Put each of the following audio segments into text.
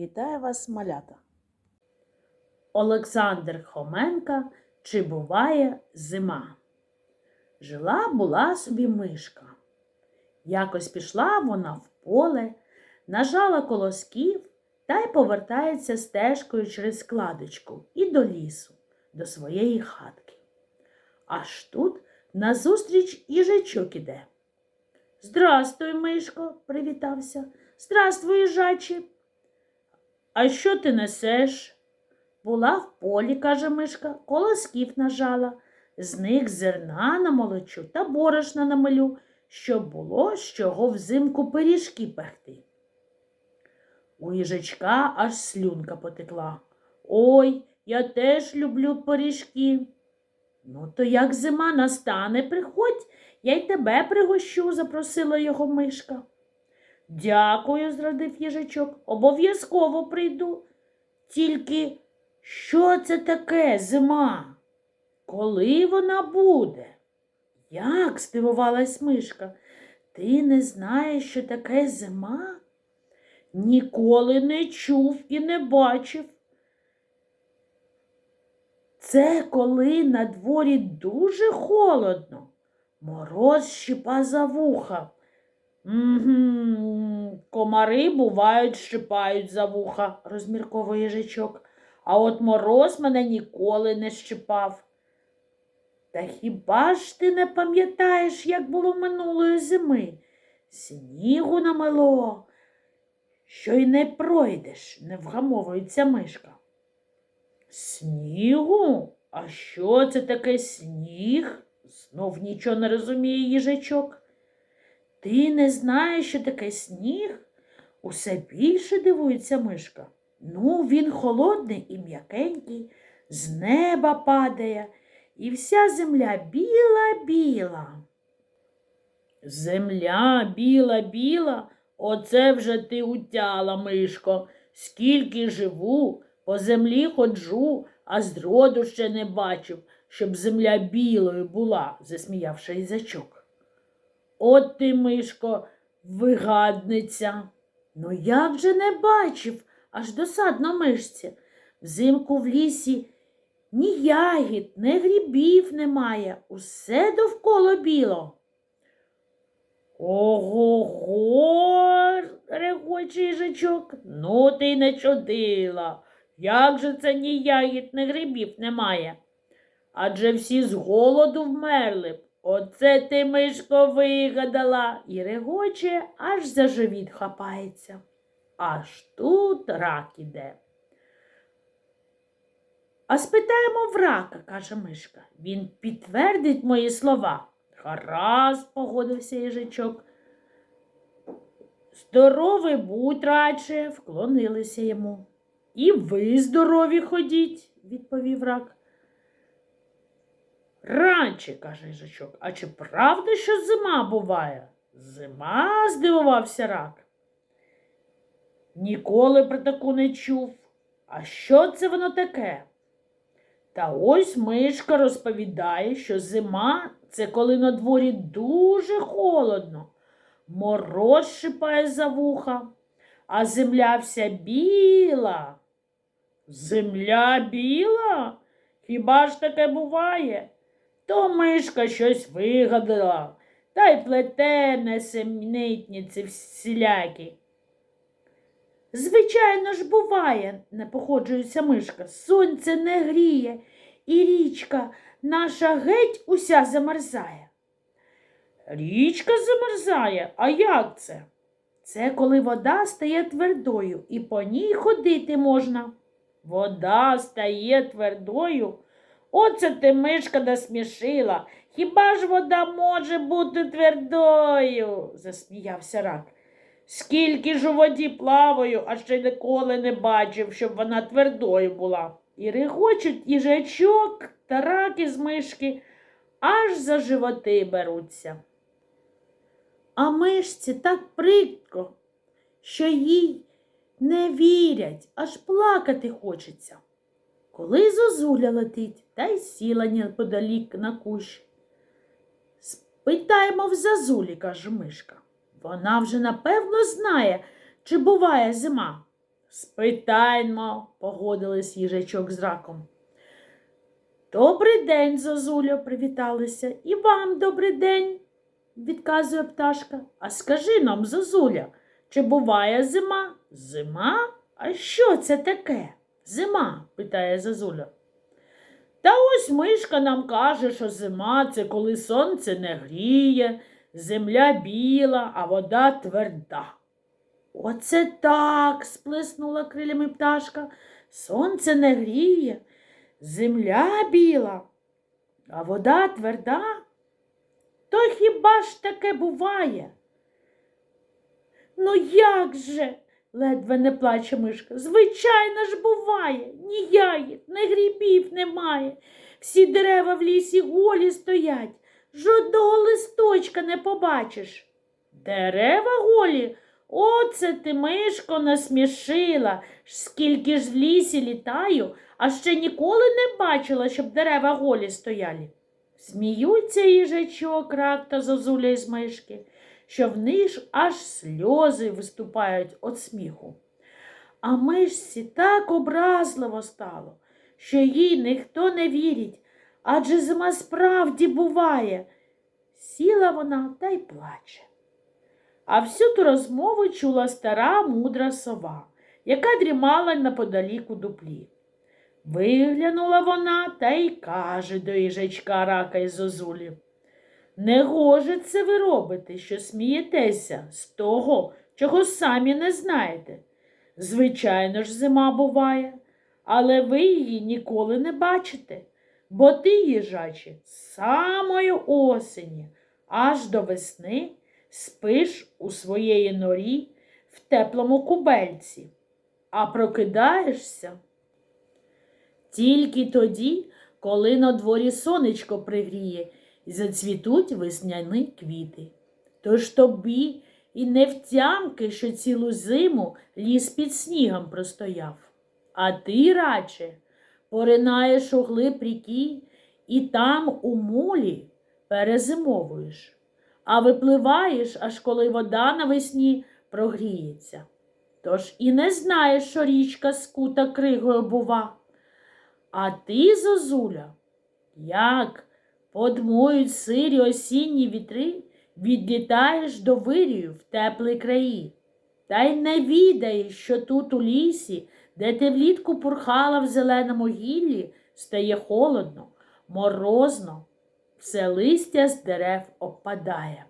Вітаю вас, малята. Олександр Хоменка Чи буває зима? Жила була собі мишка. Якось пішла вона в поле, нажала колосків та й повертається стежкою через складочку і до лісу, до своєї хатки. Аж тут назустріч їжачок іде. Здрастуй, мишко, привітався. Здрастуй, їжачі. А що ти несеш? Була в полі, каже мишка, колосків нажала, з них зерна намолочу та борошна намалю, щоб було з чого взимку пиріжки пекти. У їжачка аж слюнка потекла. Ой, я теж люблю пиріжки. Ну, то як зима настане, приходь, я й тебе пригощу, запросила його мишка. Дякую, зрадив їжачок, обов'язково прийду. Тільки що це таке зима? Коли вона буде? Як? здивувалась мишка. Ти не знаєш, що таке зима? Ніколи не чув і не бачив. Це коли на дворі дуже холодно, мороз щипа за вуха. Угу, комари бувають, щипають за вуха, розмірковує їжачок. А от мороз мене ніколи не щипав. Та хіба ж ти не пам'ятаєш, як було минулої зими? Снігу намело, що й не пройдеш, не вгамовується мишка. Снігу? А що це таке сніг? Знов нічого не розуміє їжачок. Ти не знаєш, що таке сніг? Усе більше дивується мишка. Ну, він холодний і м'якенький, з неба падає, і вся земля біла-біла. Земля біла-біла, оце вже ти утяла, мишко. Скільки живу, по землі ходжу, а зроду ще не бачив, щоб земля білою була, засміявши їзачок. От ти, мишко, вигадниця. Ну як же не бачив, аж досадно мишці. Взимку в лісі ні ягід, ні грибів немає, усе довкола біло. Ого-го, регоче їжачок, ну ти не чудила. Як же це ні ягід, ні грибів немає? Адже всі з голоду вмерли б. Оце ти, мишко, вигадала, і регоче, аж за живіт хапається. Аж тут рак іде. А спитаємо в рака, каже мишка. Він підтвердить мої слова. Гаразд, погодився їжачок. Здоровий будь радше, вклонилися йому. І ви здорові ходіть, відповів рак. Ранче, каже їжачок, а чи правда, що зима буває? Зима? здивувався рак. Ніколи про таку не чув. А що це воно таке? Та ось мишка розповідає, що зима це коли на дворі дуже холодно, мороз шипає за вуха, а земля вся біла. Земля біла? Хіба ж таке буває? То мишка щось вигадала, та й плете несемнитниці всілякі. Звичайно ж, буває, не походжується мишка. Сонце не гріє, і річка наша геть уся замерзає. Річка замерзає, а як це? Це коли вода стає твердою і по ній ходити можна. Вода стає твердою. Оце ти мишка насмішила. Хіба ж вода може бути твердою? засміявся рак. Скільки ж у воді плаваю, а ще ніколи не бачив, щоб вона твердою була. І регочуть їжачок та раки з мишки аж за животи беруться. А мишці так прикро, що їй не вірять, аж плакати хочеться. Коли зозуля летить та й сіла неподалік на кущ. Спитаємо в зазулі, каже мишка. Вона вже напевно знає, чи буває зима. Спитаймо, погодились їжачок з раком. Добрий день, Зозуля, привіталися. І вам добрий день, відказує пташка. А скажи нам, Зозуля, чи буває зима? Зима? А що це таке? Зима? питає Зозуля. Та ось мишка нам каже, що зима це коли сонце не гріє, земля біла, а вода тверда. Оце так, сплеснула крилями пташка. Сонце не гріє, земля біла, а вода тверда. То хіба ж таке буває? Ну як же? Ледве не плаче мишка. Звичайно ж буває, ні ягід, ні грибів немає. Всі дерева в лісі голі стоять, жодного листочка не побачиш. Дерева голі? Оце ти, мишко, насмішила. Скільки ж в лісі літаю, а ще ніколи не бачила, щоб дерева голі стояли. Сміються їжачок, рак та зозуля із мишки, що в них аж сльози виступають від сміху. А мишці так образливо стало, що їй ніхто не вірить, адже зима справді буває. Сіла вона та й плаче. А всю ту розмову чула стара мудра сова, яка дрімала неподалік у дуплі. Виглянула вона та й каже до їжачка рака й зозулі. Не гоже це ви робите, що смієтеся з того, чого самі не знаєте. Звичайно ж, зима буває, але ви її ніколи не бачите, бо ти, їжаче, з самої осені аж до весни спиш у своєї норі в теплому кубельці, а прокидаєшся тільки тоді, коли на дворі сонечко пригріє зацвітуть весняні квіти. Тож тобі і не втямки, що цілу зиму ліс під снігом простояв. А ти радше поринаєш у глиб ріки і там у мулі перезимовуєш, а випливаєш, аж коли вода навесні прогріється. Тож і не знаєш, що річка скута кригою бува. А ти, зозуля, як подмують сирі осінні вітри, відлітаєш до вирію в теплі краї. Та й не відаєш, що тут у лісі, де ти влітку пурхала в зеленому гіллі, стає холодно, морозно, все листя з дерев опадає.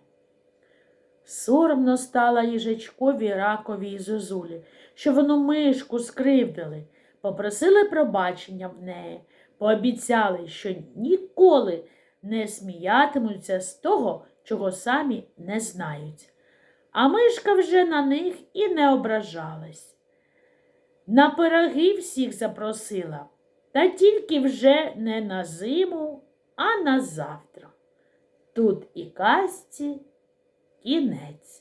Соромно стала їжачкові ракові і зозулі, що воно мишку скривдили, попросили пробачення в неї, пообіцяли, що ніколи не сміятимуться з того, чого самі не знають. А мишка вже на них і не ображалась. На пироги всіх запросила, та тільки вже не на зиму, а на завтра. Тут і казці кінець.